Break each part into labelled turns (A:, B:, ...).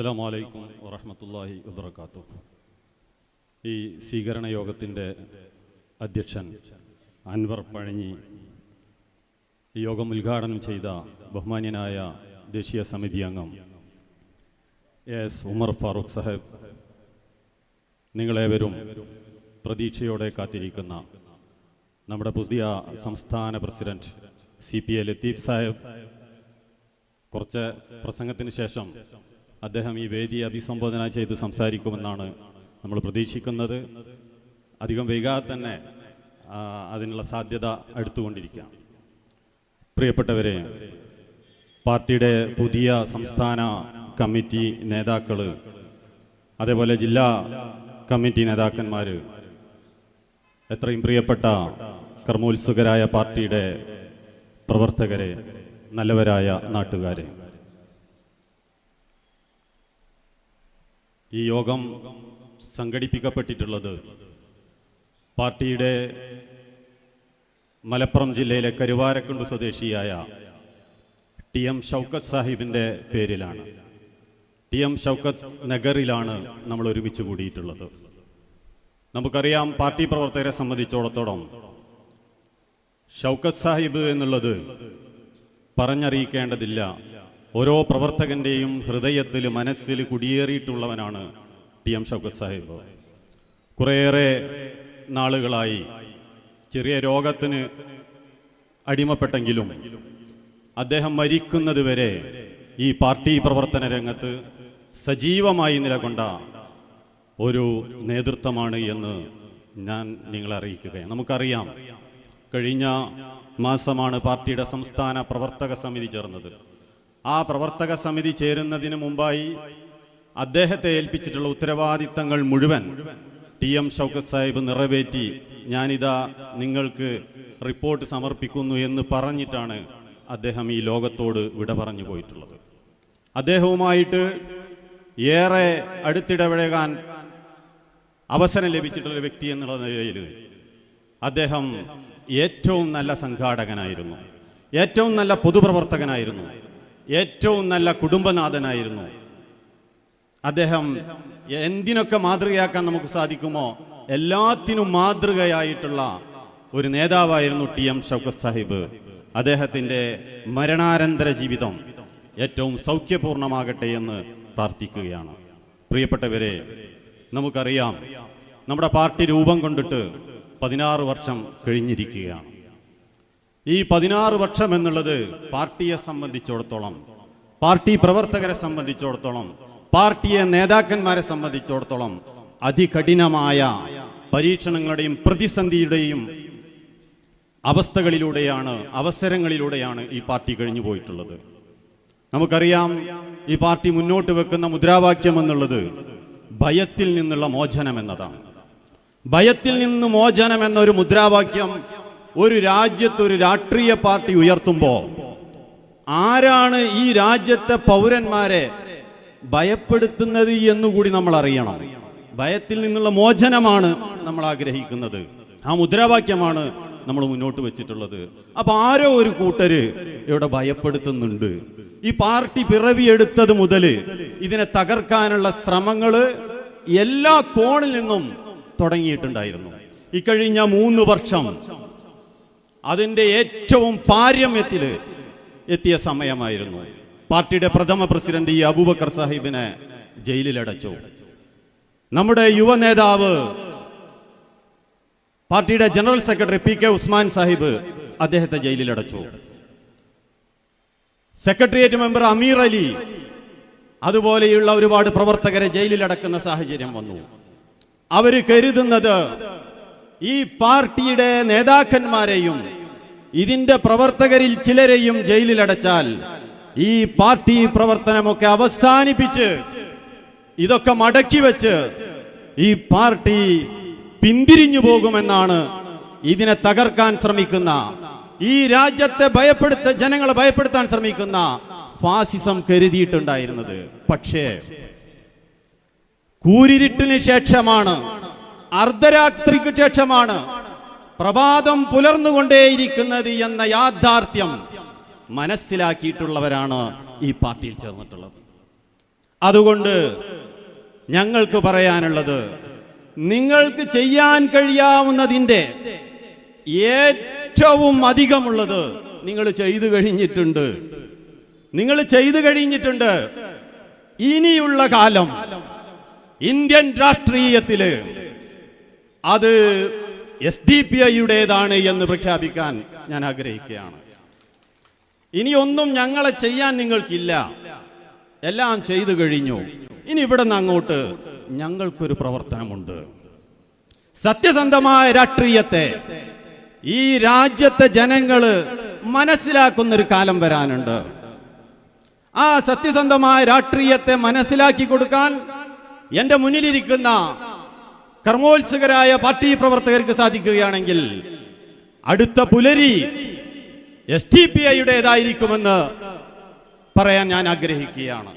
A: അസ്സാം വലൈക്കും വറഹമത്തല്ലാഹി വബർക്കാത്തു ഈ സ്വീകരണ യോഗത്തിന്റെ അധ്യക്ഷൻ അൻവർ പഴഞ്ഞി യോഗം ഉദ്ഘാടനം ചെയ്ത ബഹുമാന്യനായ ദേശീയ സമിതി അംഗം എസ് ഉമർ ഫാറൂഖ് സാഹേബ് നിങ്ങളേവരും പ്രതീക്ഷയോടെ കാത്തിരിക്കുന്ന നമ്മുടെ പുതിയ സംസ്ഥാന president C P A Latheef Saheb. കുറച്ച് പ്രസംഗത്തിന് ശേഷം അദ്ദേഹം ഈ വേദിയെ അഭിസംബോധന ചെയ്ത് സംസാരിക്കുമെന്നാണ് നമ്മൾ പ്രതീക്ഷിക്കുന്നത്. അധികം വൈകാതെ തന്നെ അതിനുള്ള സാധ്യത അടുത്തുകൊണ്ടിരിക്കുകയാണ്. പ്രിയപ്പെട്ടവരെ പാർട്ടിയുടെ പുതിയ സംസ്ഥാന കമ്മിറ്റി നേതാക്കൾ അതേപോലെ ജില്ലാ കമ്മിറ്റി നേതാക്കന്മാർ എത്രയും പ്രിയപ്പെട്ട കർമ്മോത്സുകരായ പാർട്ടിയുടെ പ്രവർത്തകരെ നല്ലവരായ നാട്ടുകാരെ ഈ യോഗം സംഘടിപ്പിക്കപ്പെട്ടിട്ടുള്ളത് പാർട്ടിയുടെ മലപ്പുറം ജില്ലയിലെ കരുവാരക്കുണ്ട് സ്വദേശിയായ ടി എം ഷൗക്കത്ത് സാഹിബിന്റെ പേരിലാണ്. ടി എം ഷൗക്കത്ത് നഗറിലാണ് നമ്മൾ ഒരുമിച്ച് കൂടിയിട്ടുള്ളത്. നമുക്കറിയാം പാർട്ടി പ്രവർത്തകരെ സംബന്ധിച്ചിടത്തോളം ഷൗക്കത്ത് സാഹിബ് എന്നുള്ളത് പറഞ്ഞറിയിക്കേണ്ടതില്ല. ഓരോ പ്രവർത്തകന്റെയും ഹൃദയത്തിൽ മനസ്സിൽ കുടിയേറിയിട്ടുള്ളവനാണ് ടി എം ഷൗക്കത്ത് സാഹിബ്. കുറേയേറെ നാളുകളായി ചെറിയ രോഗത്തിന് അടിമപ്പെട്ടെങ്കിലും അദ്ദേഹം മരിക്കുന്നത് വരെ ഈ പാർട്ടി പ്രവർത്തന രംഗത്ത് സജീവമായി നിലകൊണ്ട ഒരു നേതൃത്വമാണ് എന്ന് ഞാൻ നിങ്ങളെ അറിയിക്കുകയാണ്. നമുക്കറിയാം കഴിഞ്ഞ മാസമാണ് പാർട്ടിയുടെ സംസ്ഥാന പ്രവർത്തക സമിതി ചേർന്നത്. ആ പ്രവർത്തക സമിതി ചേരുന്നതിന് മുമ്പായി അദ്ദേഹത്തെ ഏൽപ്പിച്ചിട്ടുള്ള ഉത്തരവാദിത്തങ്ങൾ മുഴുവൻ ടി എം ഷൗക്കത്ത് സാഹിബ് നിറവേറ്റി ഞാനിതാ നിങ്ങൾക്ക് റിപ്പോർട്ട് സമർപ്പിക്കുന്നു എന്ന് പറഞ്ഞിട്ടാണ് അദ്ദേഹം ഈ ലോകത്തോട് വിട പറഞ്ഞു പോയിട്ടുള്ളത്. അദ്ദേഹവുമായിട്ട് ഏറെ അടുത്തിടപഴകാൻ അവസരം ലഭിച്ചിട്ടുള്ള വ്യക്തി എന്നുള്ള നിലയിൽ അദ്ദേഹം ഏറ്റവും നല്ല സംഘാടകനായിരുന്നു. ഏറ്റവും നല്ല പൊതുപ്രവർത്തകനായിരുന്നു. ഏറ്റവും നല്ല കുടുംബനാഥനായിരുന്നു. അദ്ദേഹം എന്തിനൊക്കെ മാതൃകയാക്കാൻ നമുക്ക് സാധിക്കുമോ? എല്ലാത്തിനും മാതൃകയായിട്ടുള്ള ഒരു നേതാവായിരുന്നു ടി എം ഷൗക്കത്ത് സാഹിബ്. അദ്ദേഹത്തിന്റെ മരണാനന്തര ജീവിതം ഏറ്റവും സൗഖ്യപൂർണമാകട്ടെ എന്ന് പ്രാർത്ഥിക്കുകയാണ്. പ്രിയപ്പെട്ടവരെ നമുക്കറിയാം നമ്മുടെ പാർട്ടി രൂപം കൊണ്ടിട്ട് പതിനാറ് വർഷം കഴിഞ്ഞിരിക്കുകയാണ്. ഈ പതിനാറ് വർഷം എന്നുള്ളത് പാർട്ടിയെ സംബന്ധിച്ചിടത്തോളം പാർട്ടി പ്രവർത്തകരെ സംബന്ധിച്ചിടത്തോളം പാർട്ടിയെ നേതാക്കന്മാരെ സംബന്ധിച്ചിടത്തോളം അതികഠിനമായ പരീക്ഷണങ്ങളുടെയും പ്രതിസന്ധിയുടെയും അവസ്ഥകളിലൂടെയാണ് അവസരങ്ങളിലൂടെയാണ് ഈ പാർട്ടി കഴിഞ്ഞു പോയിട്ടുള്ളത്. നമുക്കറിയാം ഈ പാർട്ടി മുന്നോട്ട് വെക്കുന്ന മുദ്രാവാക്യം എന്നുള്ളത് ഭയത്തിൽ നിന്നുള്ള മോചനം എന്നതാണ്. ഭയത്തിൽ നിന്ന് മോചനം എന്നൊരു മുദ്രാവാക്യം ഒരു രാജ്യത്ത് ഒരു രാഷ്ട്രീയ പാർട്ടി ഉയർത്തുമ്പോൾ ആരാണ് ഈ രാജ്യത്തെ പൗരന്മാരെ ഭയപ്പെടുത്തുന്നത് എന്നുകൂടി നമ്മൾ അറിയണം ഭയത്തിൽ നിന്നുള്ള മോചനമാണ് നമ്മൾ ആഗ്രഹിക്കുന്നത്. ആ മുദ്രാവാക്യമാണ് നമ്മൾ മുന്നോട്ട് വെച്ചിട്ടുള്ളത്. അപ്പൊ ആരോ ഒരു കൂട്ടര് ഇവിടെ ഭയപ്പെടുത്തുന്നുണ്ട്. ഈ പാർട്ടി പിറവിയെടുത്തത് മുതൽ ഇതിനെ തകർക്കാനുള്ള ശ്രമങ്ങൾ എല്ലാ കോണിൽ നിന്നും തുടങ്ങിയിട്ടുണ്ടായിരുന്നു. ഇക്കഴിഞ്ഞ മൂന്ന് വർഷം അതിന്റെ ഏറ്റവും പാരമ്യത്തിൽ എത്തിയ സമയമായിരുന്നു. പാർട്ടിയുടെ പ്രഥമ പ്രസിഡന്റ് ഈ അബൂബക്കർ സാഹിബിനെ ജയിലിലടച്ചു. നമ്മുടെ യുവ നേതാവ് പാർട്ടിയുടെ general secretary P K Usman Sahib അദ്ദേഹത്തെ ജയിലിലടച്ചു. സെക്രട്ടേറിയറ്റ് മെമ്പർ അമീർ അലി അതുപോലെയുള്ള ഒരുപാട് പ്രവർത്തകരെ ജയിലിലടക്കുന്ന സാഹചര്യം വന്നു. അവർ കരുതുന്നത് ഈ പാർട്ടിയുടെ നേതാക്കന്മാരെയും ഇതിന്റെ പ്രവർത്തകരിൽ ചിലരെയും ജയിലിലടച്ചാൽ ഈ പാർട്ടി പ്രവർത്തനമൊക്കെ അവസാനിപ്പിച്ച് ഇതൊക്കെ മടക്കി വെച്ച് ഈ പാർട്ടി പിന്തിരിഞ്ഞു പോകുമെന്നാണ് ഇതിനെ തകർക്കാൻ ശ്രമിക്കുന്ന ഈ രാജ്യത്തെ ഭയപ്പെടുത്ത ജനങ്ങളെ ഭയപ്പെടുത്താൻ ശ്രമിക്കുന്ന ഫാസിസം കരുതിയിട്ടുണ്ടായിരുന്നത്. പക്ഷേ കൂരിരുട്ടിന് ശേഷമാണ് അർദ്ധരാത്രിക്ക് ശേഷമാണ് പ്രഭാതം പുലർന്നുകൊണ്ടേയിരിക്കുന്നത് എന്ന യാഥാർത്ഥ്യം മനസ്സിലാക്കിയിട്ടുള്ളവരാണ് ഈ പാർട്ടിയിൽ ചേർന്നിട്ടുള്ളത്. അതുകൊണ്ട് ഞങ്ങൾക്ക് പറയാനുള്ളത് നിങ്ങൾക്ക് ചെയ്യാൻ കഴിയാവുന്നതിന്റെ ഏറ്റവും അധികമുള്ളത് നിങ്ങൾ ചെയ്തു കഴിഞ്ഞിട്ടുണ്ട്. നിങ്ങൾ ചെയ്തു കഴിഞ്ഞിട്ടുണ്ട്. ഇനിയുള്ള കാലം ഇന്ത്യൻ രാഷ്ട്രീയത്തിൽ അത് എസ് ഡി പി ഐയുടേതാണ് എന്ന് പ്രഖ്യാപിക്കാൻ ഞാൻ ആഗ്രഹിക്കുകയാണ്. ഇനിയൊന്നും ഞങ്ങളെ ചെയ്യാൻ നിങ്ങൾക്കില്ല. എല്ലാം ചെയ്തു കഴിഞ്ഞു. ഇനി ഇവിടെ നിന്ന് അങ്ങോട്ട് ഞങ്ങൾക്കൊരു പ്രവർത്തനമുണ്ട്. സത്യസന്ധമായ രാഷ്ട്രീയത്തെ ഈ രാജ്യത്തെ ജനങ്ങൾ മനസ്സിലാക്കുന്നൊരു കാലം വരാനുണ്ട്. ആ സത്യസന്ധമായ രാഷ്ട്രീയത്തെ മനസ്സിലാക്കി കൊടുക്കാൻ എന്റെ മുന്നിലിരിക്കുന്ന കർമ്മോത്സുകരായ പാർട്ടി പ്രവർത്തകർക്ക് സാധിക്കുകയാണെങ്കിൽ അടുത്ത പുലരി എസ് ടി പി ഐയുടേതായിരിക്കുമെന്ന് പറയാൻ ഞാൻ ആഗ്രഹിക്കുകയാണ്.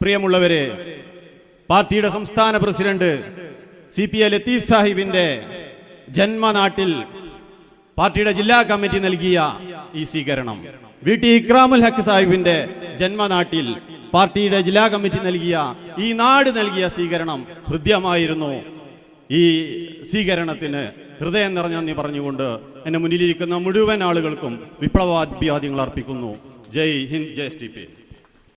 A: പ്രിയമുള്ളവരെ പാർട്ടിയുടെ സംസ്ഥാന president C P A Latheef സാഹിബിന്റെ ജന്മനാട്ടിൽ പാർട്ടിയുടെ ജില്ലാ കമ്മിറ്റി നൽകിയ ഈ സ്വീകരണം. വി ടി ഇക്രാമുൽ ഹക്ക് സാഹിബിന്റെ ജന്മനാട്ടിൽ പാർട്ടിയുടെ ജില്ലാ കമ്മിറ്റി നൽകിയ ഈ നാട് നൽകിയ സ്വീകരണം ഹൃദ്യമായിരുന്നു. ഈ സ്വീകരണത്തിന് ഹൃദയം നിറഞ്ഞ നന്ദി പറഞ്ഞുകൊണ്ട് എന്നെ മുന്നിലിരിക്കുന്ന മുഴുവൻ ആളുകൾക്കും വിപ്ലവാഭ്യാദ്യങ്ങൾ അർപ്പിക്കുന്നു. ജയ് ഹിന്ദ് ജയ് ടി പി.